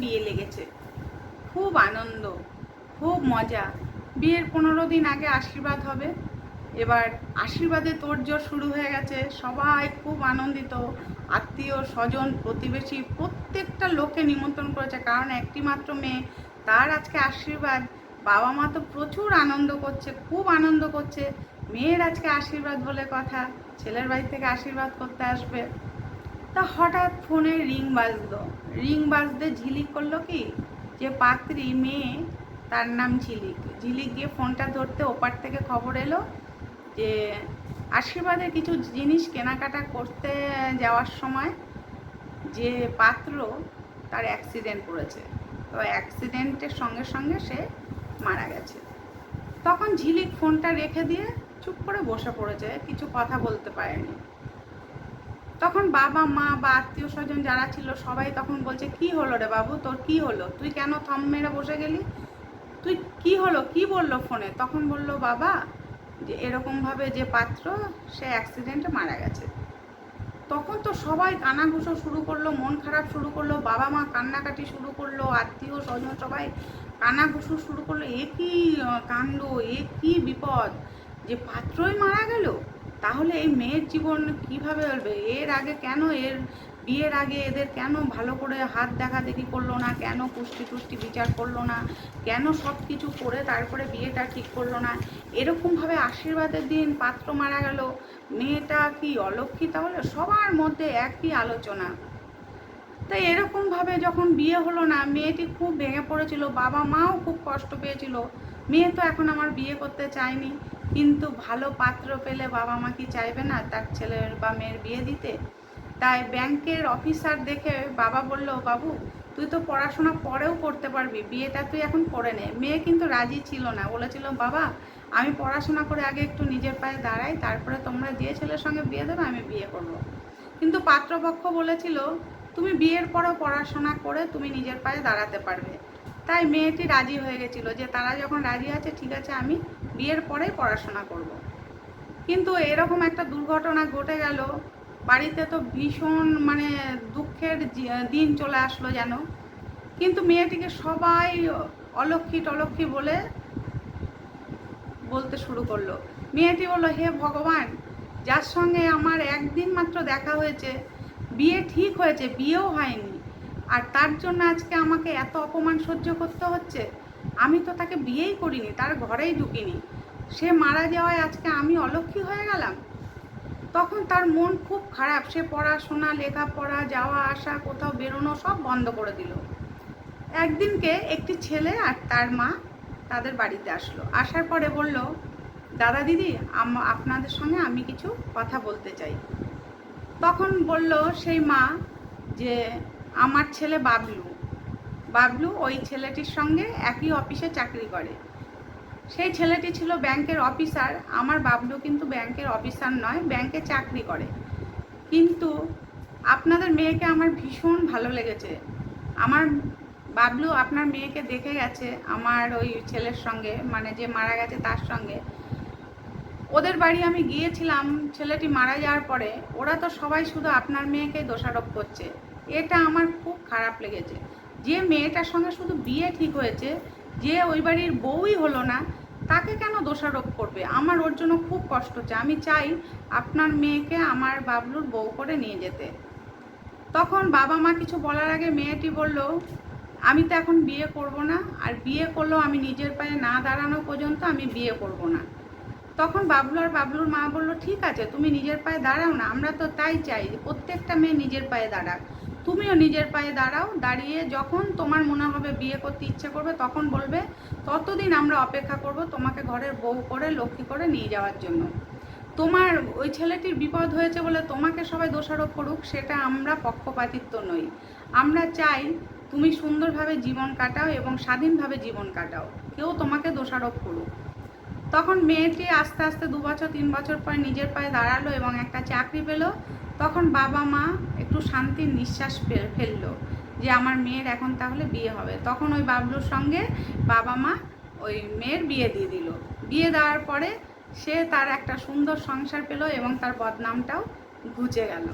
বিয়ে লেগেছে। খুব আনন্দ, খুব মজা। বিয়ের পনেরো দিন আগে আশীর্বাদ হবে। এবার আশীর্বাদে তোড়জোড় শুরু হয়ে গেছে। সবাই খুব আনন্দিত। আত্মীয়, স্বজন, প্রতিবেশী, প্রত্যেকটা লোককে নিমন্ত্রণ করেছে। কারণ একটি মাত্র মেয়ে, তার আজকে আশীর্বাদ। বাবা মা তো প্রচুর আনন্দ করছে, খুব আনন্দ করছে। মেয়ের আজকে আশীর্বাদ বলে কথা। ছেলের বাড়ি থেকে আশীর্বাদ করতে আসবে। হঠাৎ ফোনে রিং বাজলো। রিং বাজতে ঝিলিক করল কি? যে পাত্রী, মেয়ে, তার নাম ঝিলিক। ঝিলিক গিয়ে ফোনটা ধরতে ওপার থেকে খবর এলো যে আশীর্বাদের কিছু জিনিস কেনাকাটা করতে যাওয়ার সময় যে পাত্র তার অ্যাক্সিডেন্ট করেছে। তো অ্যাক্সিডেন্টের সঙ্গে সঙ্গে সে মারা গেছে। তখন ঝিলিক ফোনটা রেখে দিয়ে চুপ করে বসে পড়েছে, কিছু কথা বলতে পারেনি। তখন বাবা, মা বা আত্মীয় স্বজন যারা ছিল সবাই তখন বলছে, কি হলো রে বাবু? তোর কি হলো? তুই কেন থম মেরে বসে গেলি? তুই কি হলো? কি বলল ফোনে? তখন বলল, বাবা, যে এরকমভাবে যে পাত্র, সে অ্যাক্সিডেন্টে মারা গেছে। তখন তো সবাই কানাঘুষো শুরু করল, মন খারাপ শুরু করল, বাবা মা কান্নাকাটি শুরু করল, আত্মীয় স্বজন সবাই কানাঘুষো শুরু করল। এ কি কাণ্ড, এ কি বিপদ? যে পাত্রই মারা গেল তাহলে এই মেয়ের জীবন কীভাবে চলবে? এর আগে কেন এর বিয়ের আগে এদের কেন ভালো করে হাত দেখা দেখি করল না? কেন পুষ্টি টুষ্টি বিচার করল না? কেন সব কিছু করে তারপরে বিয়েটা ঠিক করল না? এরকমভাবে আশীর্বাদের দিন পাত্র মারা গেল। মেয়েটা কি অলক্ষী তাহলে? সবার মধ্যে একই আলোচনা। তাই এরকমভাবে যখন বিয়ে হলো না, মেয়েটি খুব ভেঙে পড়েছিল। বাবা মাও খুব কষ্ট পেয়েছিল। মেয়ে তো এখন আমার বিয়ে করতে চায়নি, কিন্তু ভালো পাত্র পেলে বাবা মা কি চাইবে না তার ছেলের বা মেয়ের বিয়ে দিতে? তাই ব্যাংকের অফিসার দেখে বাবা বলল, বাবু, তুই তো পড়াশোনা পরেও করতে পারবি, বিয়েটা তুই এখন করে নে। মেয়ে কিন্তু রাজি ছিল না, বলেছিল, বাবা, আমি পড়াশোনা করে আগে একটু নিজের পায়ে দাঁড়াই, তারপরে তোমরা যে ছেলের সঙ্গে বিয়ে দেবে আমি বিয়ে করব। কিন্তু পাত্রপক্ষ বলেছিল, তুমি বিয়ের পরেও পড়াশোনা করে তুমি নিজের পায়ে দাঁড়াতে পারবে। তাই মেয়েটি রাজি হয়ে গেছিল যে তারা যখন রাজি আছে, ঠিক আছে, আমি বিয়ের পরেই পড়াশোনা করব। কিন্তু এরকম একটা দুর্ঘটনা ঘটে গেল। বাড়িতে তো ভীষণ মানে দুঃখের দিন চলে আসলো যেন। কিন্তু মেয়েটিকে সবাই অলক্ষী টলক্ষী বলে বলতে শুরু করল। মেয়েটি বলল, হে ভগবান, যার সঙ্গে আমার একদিন মাত্র দেখা হয়েছে, বিয়ে ঠিক হয়েছে, বিয়েও হয়নি। আর তার জন্য আজকে আমাকে এত অপমান সহ্য করতে হচ্ছে? আমি তো তাকে বিয়েই করিনি, তার ঘরেই ঢুকিনি। সে মারা যাওয়ায় আজকে আমি অলক্ষী হয়ে গেলাম? তখন তার মন খুব খারাপ। সে পড়াশোনা, লেখাপড়া, যাওয়া আসা, কোথাও বেরোনো সব বন্ধ করে দিল। একদিনকে একটি ছেলে আর তার মা তাদের বাড়িতে আসলো। আসার পরে বলল, দাদা দিদি আপনাদের সঙ্গে আমি কিছু কথা বলতে চাই। তখন বলল সেই মা যে আমার ছেলে বাবলু। বাবলু ওই ছেলেটির সঙ্গে একই অফিসে চাকরি করে। সেই ছেলেটি ছিল ব্যাংকের অফিসার, আমার বাবলু কিন্তু ব্যাংকের অফিসার নয়, ব্যাংকে চাকরি করে। কিন্তু আপনাদের মেয়েকে আমার ভীষণ ভালো লেগেছে। আমার বাবলু আপনার মেয়েকে দেখে গেছে, আমার ওই ছেলের সঙ্গে মানে যে মারা গেছে তার সঙ্গে। ওদের বাড়ি আমি গিয়েছিলাম, ছেলেটি মারা যাওয়ার পরে, ওরা তো সবাই শুধু আপনার মেয়েকে দোষারোপ করছে। এটা আমার খুব খারাপ লেগেছে। যে মেয়েটার সঙ্গে শুধু বিয়ে ঠিক হয়েছে, যে ওই বাড়ির বউই হলো না, তাকে কেন দোষারোপ করবে? আমার ওর জন্য খুব কষ্ট হচ্ছে। আমি চাই আপনার মেয়েকে আমার বাবলুর বউ করে নিয়ে যেতে। তখন বাবা মা কিছু বলার আগে মেয়েটি বলল, আমি তো এখন বিয়ে করব না, আর বিয়ে করলেও আমি নিজের পায়ে না দাঁড়ানো পর্যন্ত আমি বিয়ে করব না। তখন বাবলু আর বাবলুর মা বলল, ঠিক আছে, তুমি নিজের পায়ে দাঁড়াও না, আমরা তো তাই চাই, প্রত্যেকটা মেয়ে নিজের পায়ে দাঁড়াক। তুমিও নিজের পায়ে দাঁড়াও, দাঁড়িয়ে যখন তোমার মনে হবে বিয়ে করতে ইচ্ছে করবে, তখন বলবে, ততদিন আমরা অপেক্ষা করব তোমাকে ঘরের বউ করে, লক্ষ্মী করে নিয়ে যাওয়ার জন্য। তোমার ওই ছেলেটির বিপদ হয়েছে বলে তোমাকে সবাই দোষারোপ করুক, সেটা আমরা পক্ষপাতিত্ব নই। আমরা চাই তুমি সুন্দরভাবে জীবন কাটাও এবং স্বাধীনভাবে জীবন কাটাও। কেউ তোমাকে দোষারোপ করুক। তখন মেয়েটি আস্তে আস্তে দু বছর, তিন বছর পরে নিজের পায়ে দাঁড়াল এবং একটা চাকরি পেল। তখন বাবা মা একটু শান্তির নিঃশ্বাস ফেল- ফেলল যে আমার মেয়ের এখন তাহলে বিয়ে হবে। তখন ওই বাবলুর সঙ্গে বাবা মা ওই মেয়ের বিয়ে দিয়ে দিল। বিয়ে দেওয়ার পরে সে তার একটা সুন্দর সংসার পেল এবং তার বদনামটাও ঘুচে গেল।